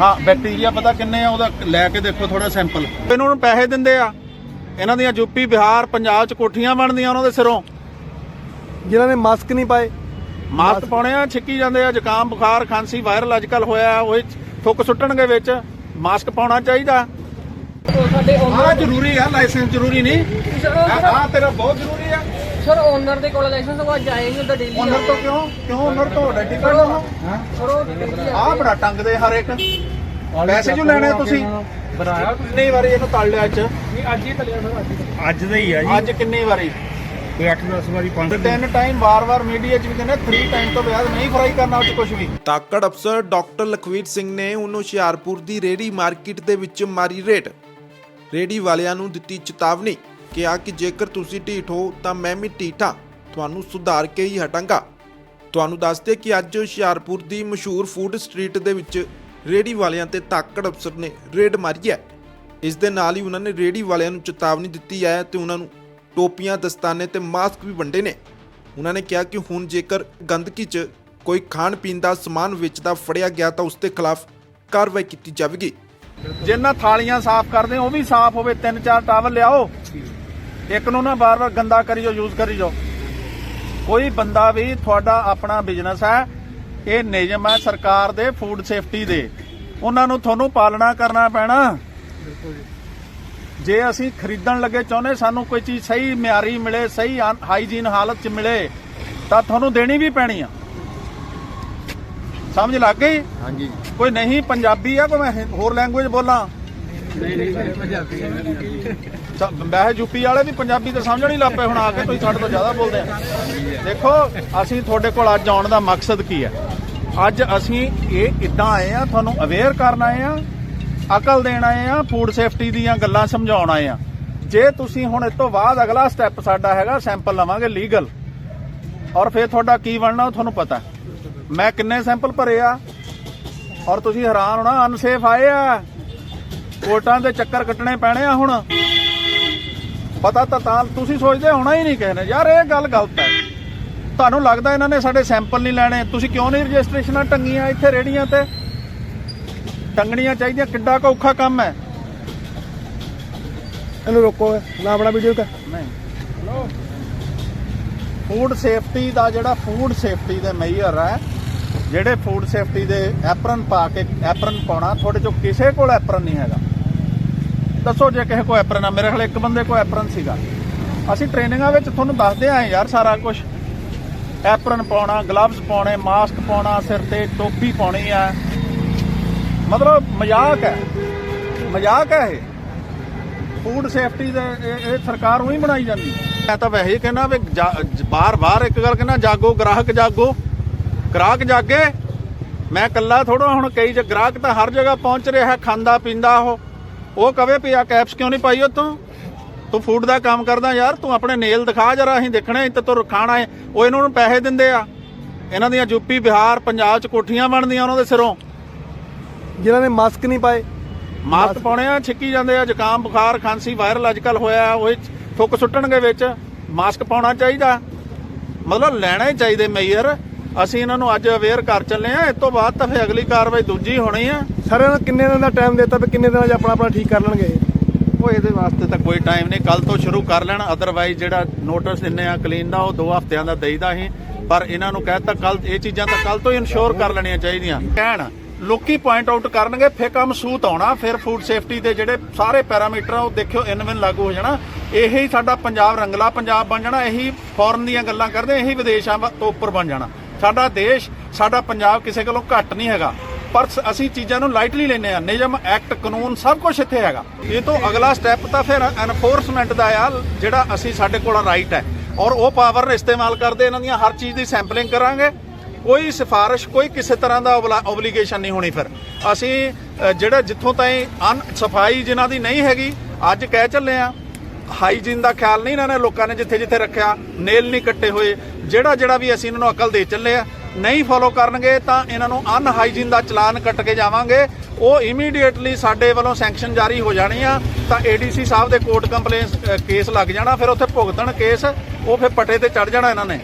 ਹਾਂ ਬੈਕਟੀਰੀਆ ਪਤਾ ਕਿੰਨੇ ਆ ਉਹਦਾ ਲੈ ਕੇ ਦੇਖੋ ਥੋੜਾ ਸੈਂਪਲ ਇਹਨਾਂ ਨੂੰ ਪੈਸੇ ਦਿੰਦੇ ਆ। ਇਹਨਾਂ ਦੀਆਂ ਯੂਪੀ ਬਿਹਾਰ ਪੰਜਾਬ ਚ ਕੋਠੀਆਂ ਬਣਦੀਆਂ ਉਹਨਾਂ ਦੇ ਸਿਰੋਂ। ਜਿਨ੍ਹਾਂ ਨੇ ਮਾਸਕ ਨਹੀਂ ਪਾਏ। ਮਾਸਕ ਪਾਉਣੇ ਆ ਛਿੱਕੀ ਜਾਂਦੇ ਆ ਜ਼ੁਕਾਮ ਬੁਖਾਰ ਖਾਂਸੀ ਵਾਇਰਲ ਅੱਜਕੱਲ ਹੋਇਆ ਉਹ ਥੁੱਕ ਸੁੱਟਣਗੇ ਵਿੱਚ। ਮਾਸਕ ਪਾਉਣਾ ਚਾਹੀਦਾ। ਸਾਡੇ ਆ ਜ਼ਰੂਰੀ ਆ ਲਾਇਸੈਂਸ ਜ਼ਰੂਰੀ ਨਹੀਂ। ਆ ਤੇਰਾ ਬਹੁਤ ਜ਼ਰੂਰੀ ਆ। ਸਰ ਓਨਰ ਦੇ ਕੋਲ ਲਾਇਸੈਂਸ ਉਹ ਅੱਜ ਆਏ ਨਹੀਂ ਉਹਦਾ ਡੇਲੀ ਓਨਰ ਤੋਂ ਕਿਉਂ? ਕਿਉਂ ਓਨਰ ਤੋਂ? ਕਾਰਡ ਲਓ ਸਰ ਉਹ ਆ। ਬੜਾ ਟੰਗਦੇ ਹਰ ਇੱਕ। ਪੈਸੇ ਜੋ ਲੈਣੇ ਤੁਸੀਂ? ਬਣਾਇਆ ਕਿੰਨੀ ਵਾਰੀ ਇਹਨੂੰ ਤਲ ਲਿਆ ਅੱਜ? ਨਹੀਂ ਅੱਜ ਹੀ ਤਲਿਆ ਸਰ ਅੱਜ ਹੀ ਅੱਜ ਦਾ ਹੀ ਆ ਜੀ। ਅੱਜ ਕਿੰਨੀ ਵਾਰੀ? ਕੋਈ 8-10 ਵਾਰੀ ਪੰਜ ਤਿੰਨ ਟਾਈਮ ਵਾਰ-ਵਾਰ ਮੀਡੀਆ 'ਚ ਵੀ ਕਹਿੰਦੇ 3 ਟਾਈਮ ਤੋਂ ਬਾਅਦ ਨਹੀਂ ਫਰਾਈ ਕਰਨਾ ਉਹ 'ਚ ਕੁਝ ਵੀ। ਤਾਕੜ ਅਫਸਰ ਡਾਕਟਰ ਲਖਵੀਰ ਸਿੰਘ ਨੇ ਉਹਨੂੰ ਹੁਸ਼ਿਆਰਪੁਰ ਦੀ ਰੇੜੀ ਮਾਰਕੀਟ ਦੇ ਵਿੱਚ ਮਾਰੀ ਰੇਡ। ਰੇੜੀ ਵਾਲਿਆਂ ਨੂੰ ਦਿੱਤੀ ਚੇਤਾਵਨੀ। ਕਿਹਾ ਕਿ ਜੇਕਰ ਤੁਸੀਂ ਢੀਠ ਹੋ, ਤਾਂ ਮੈਂ ਵੀ ਢੀਠ ਹਾਂ। ਤੁਹਾਨੂੰ ਸੁਧਾਰ ਕੇ ਹੀ ਹਟਾਂਗਾ। ਤੁਹਾਨੂੰ ਦੱਸਦੇ ਕਿ ਅੱਜ ਹੁਸ਼ਿਆਰਪੁਰ ਦੀ ਮਸ਼ਹੂਰ ਫੂਡ ਸਟਰੀਟ ਦੇ ਵਿੱਚ ਰੇੜੀ ਵਾਲਿਆਂ ਤੇ ਤਾਕੜ ਅਫਸਰ ਨੇ ਰੇਡ ਮਾਰੀ ਹੈ। ਇਸ ਦੇ ਨਾਲ ਹੀ ਉਹਨਾਂ ਨੇ ਰੇੜੀ ਵਾਲਿਆਂ ਨੂੰ ਚੇਤਾਵਨੀ ਦਿੱਤੀ ਹੈ ਤੇ ਉਹਨਾਂ ਨੂੰ ਟੋਪੀਆਂ, ਦਸਤਾਨੇ ਤੇ ਮਾਸਕ ਵੀ ਵੰਡੇ ਨੇ। ਉਹਨਾਂ ਨੇ ਕਿਹਾ ਕਿ ਹੁਣ ਜੇਕਰ ਗੰਦਗੀ 'ਚ ਕੋਈ ਖਾਣ ਪੀਣ ਦਾ ਸਮਾਨ ਵੇਚਦਾ ਫੜਿਆ ਗਿਆ, ਤਾਂ ਉਸ ਦੇ ਖਿਲਾਫ ਕਾਰਵਾਈ ਕੀਤੀ ਜਾਵੇਗੀ। ਜਿੰਨਾ ਥਾਲੀਆਂ ਸਾਫ਼ ਕਰਦੇ, ਉਹ ਵੀ ਸਾਫ਼ ਹੋਵੇ। ਤਿੰਨ ਚਾਰ ਟਾਵਲ ਲਿਆਓ। ਇੱਕ ਨੂੰ ਨਾ ਬਾਰ-ਬਾਰ ਗੰਦਾ ਕਰੀ ਜਾਓ ਯੂਜ਼ ਕਰੀ ਜਾਓ। ਕੋਈ ਬੰਦਾ ਵੀ ਤੁਹਾਡਾ ਆਪਣਾ ਬਿਜ਼ਨਸ ਹੈ ਇਹ ਨਿਯਮ ਹੈ ਸਰਕਾਰ ਦੇ ਫੂਡ ਸੇਫਟੀ ਦੇ। ਉਹਨਾਂ ਨੂੰ ਤੁਹਾਨੂੰ ਪਾਲਣਾ ਕਰਨਾ ਪੈਣਾ। ਜੇ ਅਸੀਂ ਖਰੀਦਣ ਲੱਗੇ ਚਾਹੁੰਦੇ ਸਾਨੂੰ ਕੋਈ ਚੀਜ਼ ਸਹੀ ਮਿਆਰੀ ਮਿਲੇ ਸਹੀ ਹਾਈਜੀਨ ਹਾਲਤ 'ਚ ਮਿਲੇ ਤਾਂ ਤੁਹਾਨੂੰ ਦੇਣੀ ਵੀ ਪੈਣੀ ਆ। ਸਮਝ ਲੱਗ ਗਈ? ਹਾਂਜੀ। ਕੋਈ ਨਹੀਂ ਪੰਜਾਬੀ ਆ ਕੋਈ ਮੈਂ ਹੋਰ ਲੈਂਗੁਏਜ ਬੋਲਾਂ। ਤਾਂ ਵੈਸੇ ਯੂਪੀ ਵਾਲੇ ਵੀ ਪੰਜਾਬੀ ਤਾਂ ਸਮਝਣ ਹੀ ਲੱਪੇ ਹੁਣ ਆ ਕੇ ਤੁਸੀਂ ਸਾਡੇ ਤੋਂ ਜ਼ਿਆਦਾ ਬੋਲਦੇ ਆ। ਦੇਖੋ, ਅਸੀਂ ਤੁਹਾਡੇ ਕੋਲ ਅੱਜ ਆਉਣ ਦਾ ਮਕਸਦ ਕੀ ਹੈ? ਅੱਜ ਅਸੀਂ ਇਹ ਇਦਾਂ ਆਏ ਆ, ਤੁਹਾਨੂੰ ਅਵੇਅਰ ਕਰਨ ਆਏ ਆ, ਅਕਲ ਦੇਣ ਆਏ ਆ ਫੂਡ ਸੇਫਟੀ ਦੀਆਂ ਗੱਲਾਂ ਸਮਝਾਉਣ ਆਏ ਆ। ਜੇ ਤੁਸੀਂ ਹੁਣ ਇਸ ਤੋਂ ਬਾਅਦ ਅਗਲਾ ਸਟੈਪ ਸਾਡਾ ਹੈਗਾ ਸੈਂਪਲ ਲਵਾਂਗੇ ਲੀਗਲ ਔਰ ਫਿਰ ਤੁਹਾਡਾ ਕੀ ਬਣਨਾ, ਉਹ ਤੁਹਾਨੂੰ ਪਤਾ। ਮੈਂ ਕਿੰਨੇ ਸੈਂਪਲ ਭਰੇ ਆ? ਔਰ ਤੁਸੀਂ ਹੈਰਾਨ ਹੋਣਾ ਅਨਸੇਫ ਆਏ ਆ? ਕੋਰਟਾਂ ਦੇ ਚੱਕਰ ਕੱਟਣੇ ਪੈਣੇ ਆ ਹੁਣ। ਪਤਾ ਤਾਂ ਤਾਂ ਤੁਸੀਂ ਸੋਚਦੇ ਹੋਣਾ ਹੀ ਨਹੀਂ ਨੇ। ਯਾਰ ਇਹ ਗੱਲ ਗਲਤ ਹੈ। ਤੁਹਾਨੂੰ ਲੱਗਦਾ ਇਹਨਾਂ ਨੇ ਸਾਡੇ ਸੈਂਪਲ ਨਹੀਂ ਲੈਣੇ? ਤੁਸੀਂ ਕਿਉਂ ਨਹੀਂ ਰਜਿਸਟ੍ਰੇਸ਼ਨਾਂ ਟੰਗੀਆਂ ਇੱਥੇ ਰੇੜੀਆਂ ਤੇ? ਟੰਗਣੀਆਂ ਚਾਹੀਦੀਆਂ ਕਿੱਡਾ ਕੁ ਔਖਾ ਕੰਮ ਹੈ। ਇਹਨੂੰ ਰੋਕੋ ਨਾ ਆਪਣਾ ਵੀਡੀਓ ਕਰ। ਨਹੀਂ। ਫੂਡ ਸੇਫਟੀ ਦਾ ਜਿਹੜਾ ਫੂਡ ਸੇਫਟੀ ਦੇ ਮੇਜਰ ਹੈ ਜਿਹੜੇ ਫੂਡ ਸੇਫਟੀ ਦੇ ਐਪਰਨ ਪਾ ਕੇ ਐਪਰਨ ਪਾਉਣਾ ਤੁਹਾਡੇ ਚੋਂ ਕਿਸੇ ਕੋਲ ਐਪਰਨ ਨਹੀਂ ਹੈਗਾ। ਦੱਸੋ ਜੇ ਕਿਸੇ ਕੋਲ ਐਪਰਨ ਆ, ਮੇਰੇ ਖਿਆਲ ਇੱਕ ਬੰਦੇ ਕੋਲ ਐਪਰਨ ਸੀਗਾ। ਅਸੀਂ ਟ੍ਰੇਨਿੰਗਾਂ ਵਿੱਚ ਤੁਹਾਨੂੰ ਦੱਸਦੇ ਆਏ ਯਾਰ ਸਾਰਾ ਕੁਝ ਐਪਰਨ ਪਾਉਣਾ ਗਲਵਜ਼ ਪਾਉਣੇ ਮਾਸਕ ਪਾਉਣਾ, ਸਿਰ ਤੇ ਟੋਪੀ ਪਾਉਣੀ ਆ। ਮਤਲਬ ਮਜ਼ਾਕ ਹੈ। ਮਜ਼ਾਕ ਹੈ ਇਹ। ਫੂਡ ਸੇਫਟੀ ਦੇ ਇਹ ਸਰਕਾਰ ਨੂੰ ਹੀ ਬਣਾਈ ਜਾਂਦੀ। ਮੈਂ ਤਾਂ ਵੈਸੇ ਹੀ ਕਹਿੰਦਾ ਵੀ ਬਾਰ-ਬਾਰ ਇੱਕ ਗੱਲ ਕਹਿੰਦਾ, ਜਾਗੋ, ਗ੍ਰਾਹਕ ਜਾਗੋ। ਗ੍ਰਾਹਕ ਜਾਗੇ। ਮੈਂ ਕੱਲਾ ਥੋੜਾ ਹੁਣ ਕਈ ਜ ਗ੍ਰਾਹਕ ਤਾਂ ਹਰ ਜਗ੍ਹਾ ਪਹੁੰਚ ਰਿਹਾ ਖਾਂਦਾ, ਪੀਂਦਾ ਉਹ। ਉਹ ਕਵੇ ਵੀ ਆ ਕੈਪਸ ਕਿਉਂ ਨਹੀਂ ਪਾਈ ਉਹ ਤੂੰ ਫੂਡ ਦਾ ਕੰਮ ਕਰਦਾ ਯਾਰ ਤੂੰ ਆਪਣੇ ਨੇਲ ਦਿਖਾ ਜਰਾ ਅਸੀਂ ਦੇਖਣੇ ਤੇ ਤੂੰ ਖਾਣਾ ਹੈ। ਉਹ ਇਹਨਾਂ ਨੂੰ ਪੈਸੇ ਦਿੰਦੇ ਆ। ਇਹਨਾਂ ਦੀਆਂ ਯੂਪੀ ਬਿਹਾਰ ਪੰਜਾਬ ਚ ਕੋਠੀਆਂ ਬਣਦੀਆਂ ਉਹਨਾਂ ਦੇ ਸਿਰੋਂ। ਜਿਨ੍ਹਾਂ ਨੇ ਮਾਸਕ ਨਹੀਂ ਪਾਏ। ਮਾਸਕ ਪਾਉਣੇ ਆ ਛਿੱਕੀ ਜਾਂਦੇ ਆ ਜ਼ੁਕਾਮ ਬੁਖਾਰ ਖਾਂਸੀ ਵਾਇਰਲ ਅੱਜਕੱਲ ਹੋਇਆ ਉਹ ਥੁੱਕ ਸੁੱਟਣਗੇ ਵਿੱਚ। ਮਾਸਕ ਪਾਉਣਾ ਚਾਹੀਦਾ। ਮਤਲਬ ਲੈਣਾ ਹੀ ਚਾਹੀਦੇ ਮੇਜਰ ਅਸੀਂ ਇਹਨਾਂ ਨੂੰ ਅੱਜ ਅਵੇਅਰ ਕਰ ਚੱਲੇ ਆ ਇਸ ਤੋਂ ਬਾਅਦ ਤਾਂ ਫਿਰ ਅਗਲੀ ਕਾਰਵਾਈ ਦੂਜੀ ਹੋਣੀ ਆ। ਸਰ ਇਹਨਾਂ ਨੂੰ ਕਿੰਨੇ ਦਿਨ ਦਾ ਟਾਈਮ ਦਿੱਤਾ ਵੀ ਕਿੰਨੇ ਦਿਨਾਂ 'ਚ ਆਪਣਾ ਆਪਣਾ ਠੀਕ ਕਰ ਲੈਣਗੇ? ਉਹ ਇਹਦੇ ਵਾਸਤੇ ਤਾਂ ਕੋਈ ਟਾਈਮ ਨਹੀਂ। ਕੱਲ ਤੋਂ ਸ਼ੁਰੂ ਕਰ ਲੈਣ। ਅਦਰਵਾਈਜ਼ ਜਿਹੜਾ ਨੋਟਿਸ ਦਿੰਨੇ ਆ ਕਲੀਨ ਦਾ ਉਹ 2 ਹਫ਼ਤਿਆਂ ਦਾ ਦੇਈਦਾ ਸੀ ਪਰ ਇਹਨਾਂ ਨੂੰ ਕਹਿਤਾ ਕੱਲ ਇਹ ਚੀਜ਼ਾਂ ਤਾਂ ਕੱਲ ਤੋਂ ਹੀ ਇਨਸ਼ੋਰ ਕਰ ਲੈਣੀਆਂ ਚਾਹੀਦੀਆਂ। ਕਹਿਣ ਲੋਕੀ ਪੁਆਇੰਟ ਆਊਟ ਕਰਨਗੇ ਫੇਰ ਕੰਮ ਸੂਤ ਆਉਣਾ ਫਿਰ ਫੂਡ ਸੇਫਟੀ ਦੇ ਜਿਹੜੇ ਸਾਰੇ ਪੈਰਾਮੀਟਰ ਆ ਉਹ ਦੇਖਿਓ ਇਨਵਿਨ ਲਾਗੂ ਹੋ ਜਾਣਾ। ਇਹੀ ਸਾਡਾ ਪੰਜਾਬ ਰੰਗਲਾ ਪੰਜਾਬ ਬਣ ਜਾਣਾ ਇਹੀ ਫੋਰਨ ਦੀਆਂ ਗੱਲਾਂ ਕਰਦੇ ਇਹੀ ਵਿਦੇਸ਼ਾਂ ਤੋਂ ਉੱਪਰ ਬਣ ਜਾਣਾ। ਸਾਡਾ ਦੇਸ਼, ਸਾਡਾ ਪੰਜਾਬ ਕਿਸੇ ਕੋਲੋਂ ਘੱਟ ਨਹੀਂ ਹੈਗਾ। ਪਰ ਅਸੀਂ ਚੀਜ਼ਾਂ ਨੂੰ ਲਾਈਟਲੀ ਲੈਨੇ ਆ ਨਿਯਮ ਐਕਟ ਕਾਨੂੰਨ ਸਭ ਕੁਝ ਇੱਥੇ ਹੈਗਾ। ਇਹ ਤੋਂ ਅਗਲਾ ਸਟੈਪ ਤਾਂ ਫਿਰ ਐਨਫੋਰਸਮੈਂਟ ਦਾ ਆ, ਜਿਹੜਾ ਅਸੀਂ ਸਾਡੇ ਕੋਲ ਰਾਈਟ ਹੈ। ਔਰ ਉਹ ਪਾਵਰ ਇਸਤੇਮਾਲ ਕਰਦੇ, ਇਹਨਾਂ ਦੀਆਂ ਹਰ ਚੀਜ਼ ਦੀ ਸੈਂਪਲਿੰਗ ਕਰਾਂਗੇ। ਕੋਈ ਸਿਫਾਰਿਸ਼, ਕੋਈ ਕਿਸੇ ਤਰ੍ਹਾਂ ਦਾ ਓਬਲੀਗੇਸ਼ਨ ਨਹੀਂ ਹੋਣੀ ਫਿਰ। ਅਸੀਂ ਜਿਹੜਾ ਜਿੱਥੋਂ ਤਾਈਂ ਅਨ ਸਫ਼ਾਈ ਜਿਨ੍ਹਾਂ ਦੀ ਨਹੀਂ ਹੈਗੀ, ਅੱਜ ਕਹਿ ਚੱਲੇ ਆ ਹਾਈਜੀਨ ਦਾ ਖਿਆਲ ਨਹੀਂ ਇਹਨਾਂ ਨੇ ਲੋਕਾਂ ਨੇ ਜਿੱਥੇ ਜਿੱਥੇ ਰੱਖਿਆ। ਨੇਲ ਨਹੀਂ ਕੱਟੇ ਹੋਏ। ਜਿਹੜਾ ਜਿਹੜਾ ਵੀ ਅਸੀਂ ਇਹਨਾਂ ਨੂੰ ਅਕਲ ਦੇ ਚੱਲੇ ਆ, ਨਹੀਂ ਫੋਲੋ ਕਰਨਗੇ ਤਾਂ ਇਹਨਾਂ ਨੂੰ ਅਨ ਹਾਈਜੀਨ ਦਾ ਚਲਾਨ ਕੱਟ ਕੇ ਜਾਵਾਂਗੇ। ਉਹ ਇਮੀਡੀਏਟਲੀ ਸਾਡੇ ਵੱਲੋਂ ਸੈਂਕਸ਼ਨ ਜਾਰੀ ਹੋ ਜਾਣੀ ਆ, ਤਾਂ ਏਡੀਸੀ ਸਾਹਿਬ ਦੇ ਕੋਰਟ ਕੰਪਲੇਂਸ ਕੇਸ ਲੱਗ ਜਾਣਾ, ਫਿਰ ਉੱਥੇ ਭੁਗਤਣ ਕੇਸ ਉਹ ਫਿਰ ਪਟੇ ਤੇ ਚੜ ਜਾਣਾ ਇਹਨਾਂ ਨੇ।